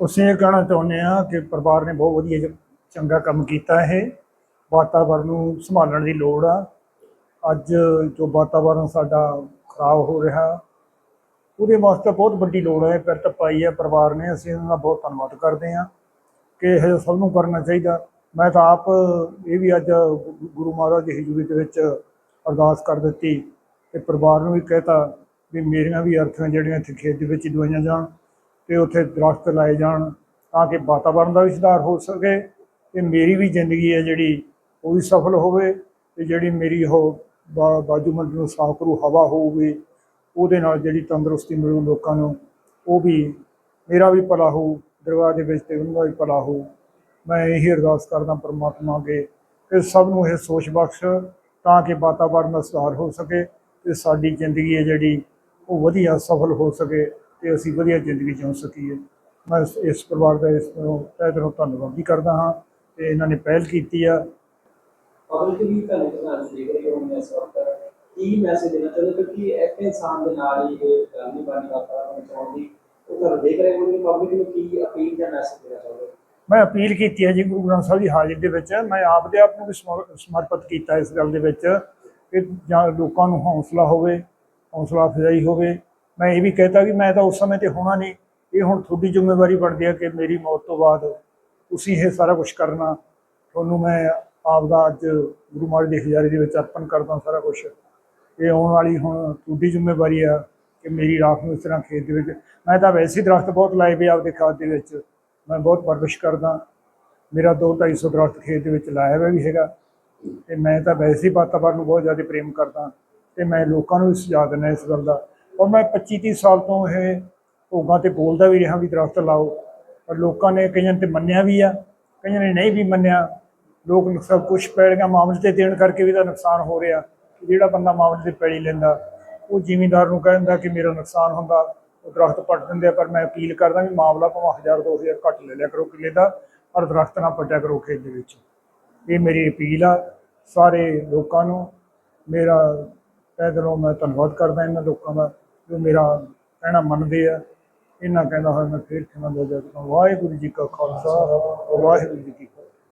ਅਸੀਂ ਇਹ ਕਹਿਣਾ ਚਾਹੁੰਦੇ ਹਾਂ ਕਿ ਪਰਿਵਾਰ ਨੇ ਬਹੁਤ ਵਧੀਆ ਚੰਗਾ ਕੰਮ ਕੀਤਾ ਇਹ। ਵਾਤਾਵਰਨ ਨੂੰ ਸੰਭਾਲਣ ਦੀ ਲੋੜ ਆ। ਅੱਜ ਜੋ ਵਾਤਾਵਰਨ ਸਾਡਾ ਖਰਾਬ ਹੋ ਰਿਹਾ, ਉਹਦੇ ਵਾਸਤੇ ਬਹੁਤ ਵੱਡੀ ਲੋੜ ਹੈ ਪਿਰਤ ਪਾਈ ਹੈ ਪਰਿਵਾਰ ਨੇ। ਅਸੀਂ ਇਹਨਾਂ ਦਾ ਬਹੁਤ ਧੰਨਵਾਦ ਕਰਦੇ ਹਾਂ ਕਿ ਇਹ ਸਭ ਨੂੰ ਕਰਨਾ ਚਾਹੀਦਾ। ਮੈਂ ਤਾਂ ਆਪ ਇਹ ਵੀ ਅੱਜ ਗੁਰੂ ਮਹਾਰਾਜ ਦੀ ਹਜ਼ੂਰੀ ਦੇ ਵਿੱਚ ਅਰਦਾਸ ਕਰ ਦਿੱਤੀ ਤੇ ਪਰਿਵਾਰ ਨੂੰ ਵੀ ਕਹਿਤਾ ਵੀ ਮੇਰੀਆਂ ਵੀ ਅਰਥਾਂ ਜਿਹੜੀਆਂ ਇੱਥੇ ਖੇਤ ਦੇ ਵਿੱਚ ਦਵਾਈਆਂ ਜਾਣ। ਤੇ ਉੱਥੇ ਦਰਖਤ ਲਾਏ ਜਾਣ ਤਾਂ ਕਿ ਵਾਤਾਵਰਣ ਦਾ ਵੀ ਸੁਧਾਰ ਹੋ ਸਕੇ ਤੇ ਮੇਰੀ ਵੀ ਜ਼ਿੰਦਗੀ ਹੈ ਜਿਹੜੀ, ਉਹ ਵੀ ਸਫਲ ਹੋਵੇ ਤੇ ਜਿਹੜੀ ਮੇਰੀ ਉਹ ਬਾ- ਬਾਜੂਮੰਦ ਨੂੰ ਸਾਫ਼ ਕਰੂ, ਹਵਾ ਹੋਊਗੀ, ਉਹਦੇ ਨਾਲ ਜਿਹੜੀ ਤੰਦਰੁਸਤੀ ਮਿਲੂ ਲੋਕਾਂ ਨੂੰ, ਉਹ ਵੀ ਮੇਰਾ ਵੀ ਭਲਾ ਹੋਊ ਦਰਗਾਹ ਦੇ ਵਿੱਚ ਤੇ ਉਹਨਾਂ ਦਾ ਵੀ ਭਲਾ ਹੋਊ। ਮੈਂ ਇਹੀ ਅਰਦਾਸ ਕਰਦਾ ਪਰਮਾਤਮਾ ਅੱਗੇ ਕਿ ਸਭ ਨੂੰ ਇਹ ਸੋਚ ਬਖਸ਼ ਤਾਂ ਕਿ ਵਾਤਾਵਰਣ ਦਾ ਸੁਧਾਰ ਹੋ ਸਕੇ ਤੇ ਸਾਡੀ ਜ਼ਿੰਦਗੀ ਹੈ ਜਿਹੜੀ, ਉਹ ਵਧੀਆ ਸਫਲ ਹੋ ਸਕੇ। ਤੇ ਅਸੀਂ ਵਧੀਆ ਜ਼ਿੰਦਗੀ ਜਿਉ ਸਕੀਏ। ਮੈਂ ਇਸ- ਇਸ ਪਰਿਵਾਰ ਦਾ ਇਸ ਤੋਂ ਤਹਿ ਦਿਲੋਂ ਧੰਨਵਾਦ ਵੀ ਕਰਦਾ ਹਾਂ ਤੇ ਇਹਨਾਂ ਨੇ ਪਹਿਲ ਕੀਤੀ ਆ। ਪਬਲਿਕ ਵੀ ਤੁਹਾਨੂੰ ਪ੍ਰਧਾਨ ਜੀ ਦੇਖ ਰਹੇ ਹੋਣਗੇ ਇਸ ਵਕਤ ਕੀ ਮੈਸੇਜ ਦੇਣਾ ਚਾਹੁੰਦੇ ਕਿਉਂਕਿ ਇੱਕ ਇਨਸਾਨ ਦੇ ਨਾਲ ਹੀ ਇਹ ਗੱਲ ਨਹੀਂ ਬਣੀ ਵਾਤਾਵਰਨ ਬਚਾਉਣ ਦੀ ਉਹ ਤੁਹਾਨੂੰ ਦੇਖ ਰਹੇ ਹੋਣਗੇ। ਪਬਲਿਕ ਨੂੰ ਕੀ ਅਪੀਲ ਜਾਂ ਮੈਸੇਜ ਦੇਣਾ ਚਾਹੁੰਦੇ ਮੈਂ ਅਪੀਲ ਕੀਤੀ ਹੈ ਜੀ ਗੁਰੂ ਗ੍ਰੰਥ ਸਾਹਿਬ ਦੀ ਹਾਜ਼ਰੀ ਦੇ ਵਿੱਚ। ਮੈਂ ਆਪ ਦੇ ਆਪ ਨੂੰ ਵੀ ਸਮਰ- ਸਮਰਪਿਤ ਕੀਤਾ ਇਸ ਗੱਲ ਦੇ ਵਿੱਚ ਕਿ ਜਾਂ ਲੋਕਾਂ ਨੂੰ ਹੌਸਲਾ ਹੋਵੇ ਹੌਸਲਾ ਅਫਜ਼ਾਈ ਹੋਵੇ। ਮੈਂ ਇਹ ਵੀ ਕਹਿਤਾ ਕਿ ਮੈਂ ਤਾਂ ਉਸ ਸਮੇਂ ਤੇ ਹੋਣਾ ਨਹੀਂ। ਇਹ ਹੁਣ ਤੁਹਾਡੀ ਜ਼ਿੰਮੇਵਾਰੀ ਬਣਦੀ ਹੈ ਕਿ ਮੇਰੀ ਮੌਤ ਤੋਂ ਬਾਅਦ ਤੁਸੀਂ ਇਹ ਸਾਰਾ ਕੁਝ ਕਰਨਾ। ਤੁਹਾਨੂੰ ਮੈਂ ਆਪ ਦਾ ਅੱਜ ਗੁਰੂ ਮਹਾਰਾਜ ਦੀ ਹਜ਼ਾਰੀ ਦੇ ਵਿੱਚ ਅਰਪਣ ਕਰਦਾ ਸਾਰਾ ਕੁਝ ਇਹ ਆਉਣ ਵਾਲੀ ਹੁਣ ਤੁਹਾਡੀ ਜ਼ਿੰਮੇਵਾਰੀ ਆ ਕਿ ਮੇਰੀ ਰਾਖ ਨੂੰ ਇਸ ਤਰ੍ਹਾਂ ਖੇਤ ਦੇ ਵਿੱਚ ਮੈਂ ਤਾਂ ਵੈਸੇ ਹੀ ਦਰਖਤ ਬਹੁਤ ਲਾਏ ਵੇ ਆਪਦੇ ਖਾਦ ਦੇ ਵਿੱਚ। ਮੈਂ ਬਹੁਤ ਪਰਵਿਸ਼ ਕਰਦਾ। ਮੇਰਾ 2-250 ਦਰਖਤ ਖੇਤ ਦੇ ਵਿੱਚ ਲਾਇਆ ਹੋਇਆ ਵੀ ਹੈਗਾ। ਤੇ ਮੈਂ ਤਾਂ ਵੈਸੇ ਹੀ ਵਾਤਾਵਰਨ ਨੂੰ ਬਹੁਤ ਜ਼ਿਆਦਾ ਪ੍ਰੇਮ ਕਰਦਾ। ਤੇ ਮੈਂ ਲੋਕਾਂ ਨੂੰ ਵੀ ਸੁਝਾਅ ਦਿੰਦਾ ਇਸ ਗੱਲ ਦਾ ਔਰ ਮੈਂ 25-30 ਸਾਲ ਤੋਂ ਇਹ ਭੋਗਾਂ ਤੇ ਬੋਲਦਾ ਵੀ ਰਿਹਾ ਵੀ ਦਰਖਤ ਲਾਓ। ਪਰ ਲੋਕਾਂ ਨੇ ਕਈਆਂ ਤੇ ਮੰਨਿਆ ਵੀ ਆ, ਕਈਆਂ ਨੇ ਨਹੀਂ ਵੀ ਮੰਨਿਆ। ਲੋਕ ਸਭ ਕੁਝ ਪੈੜੀਆਂ ਮਾਮਲੇ ਤੇ ਦੇਣ ਕਰਕੇ ਵੀ ਤਾਂ ਨੁਕਸਾਨ ਹੋ ਰਿਹਾ ਜਿਹੜਾ ਬੰਦਾ ਮਾਮਲੇ ਤੇ ਪੈੜੀ ਲੈਂਦਾ, ਉਹ ਜ਼ਿਮੀਂਦਾਰ ਨੂੰ ਕਹਿੰਦਾ ਕਿ ਮੇਰਾ ਨੁਕਸਾਨ ਹੁੰਦਾ, ਉਹ ਦਰਖਤ ਪੱਟ ਦਿੰਦੇ ਆ, ਪਰ ਮੈਂ ਅਪੀਲ ਕਰਦਾ ਵੀ ਮਾਮਲਾ ਭਾਵੇਂ 1000 2000 ਘੱਟ ਲੈ ਲਿਆ ਕਰੋ ਕਿੱਲੇ ਦਾ, ਪਰ ਦਰਖਤ ਨਾ ਪੱਟਿਆ ਕਰੋ ਖੇਤ ਦੇ ਵਿੱਚ। ਇਹ ਮੇਰੀ ਅਪੀਲ ਆ ਸਾਰੇ ਲੋਕਾਂ ਨੂੰ। ਮੇਰਾ ਤਹਿ ਮੈਂ ਧੰਨਵਾਦ ਕਰਦਾ ਇਹਨਾਂ ਲੋਕਾਂ ਦਾ। ਜੋ ਮੇਰਾ ਕਹਿਣਾ ਮੰਨਦੇ ਆ ਇਹਨਾਂ ਕਹਿੰਦਾ ਹੋਇਆ ਮੈਂ ਫੇਰ ਕਹਿੰਦਾ ਦੋ ਜਗ ਵਾਹਿਗੁਰੂ ਜੀ ਕਾ ਖਾਲਸਾ, ਵਾਹਿਗੁਰੂ ਜੀ ਕੀ